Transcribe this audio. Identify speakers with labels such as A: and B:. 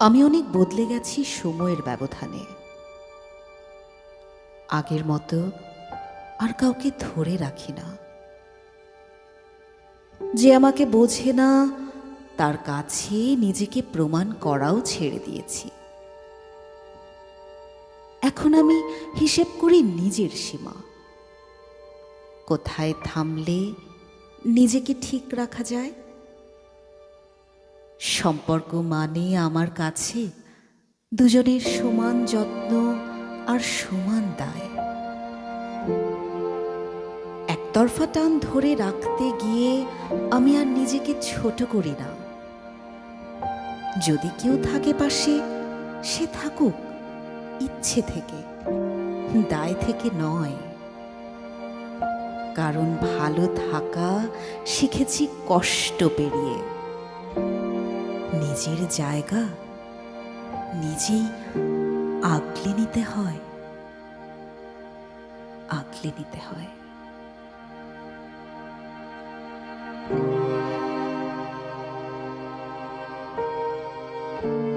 A: আমি অনেক বদলে গেছি সময়ের ব্যবধানে। আগের মতো আর কাউকে ধরে রাখি না। যে আমাকে বোঝে না, তার কাছে নিজেকে প্রমাণ করাও ছেড়ে দিয়েছি। এখন আমি হিসেব করি নিজের সীমা। কোথায় থামলে নিজেকে ঠিক রাখা যায় সম্পর্ক মানে আমার কাছে দুজনের সমান যত্ন আর সমান দায়। একতরফা টান ধরে রাখতে গিয়ে আমি আর নিজেকে ছোট করি না। যদি কেউ থাকে পাশে, সে থাকুক, ইচ্ছে থেকে, দায় থেকে নয়। কারণ ভালো থাকা শিখেছি কষ্ট পেরিয়ে। কাজের জায়গা নিজেই আগলে নিতে হয়। আগলে নিতে হয়। thank you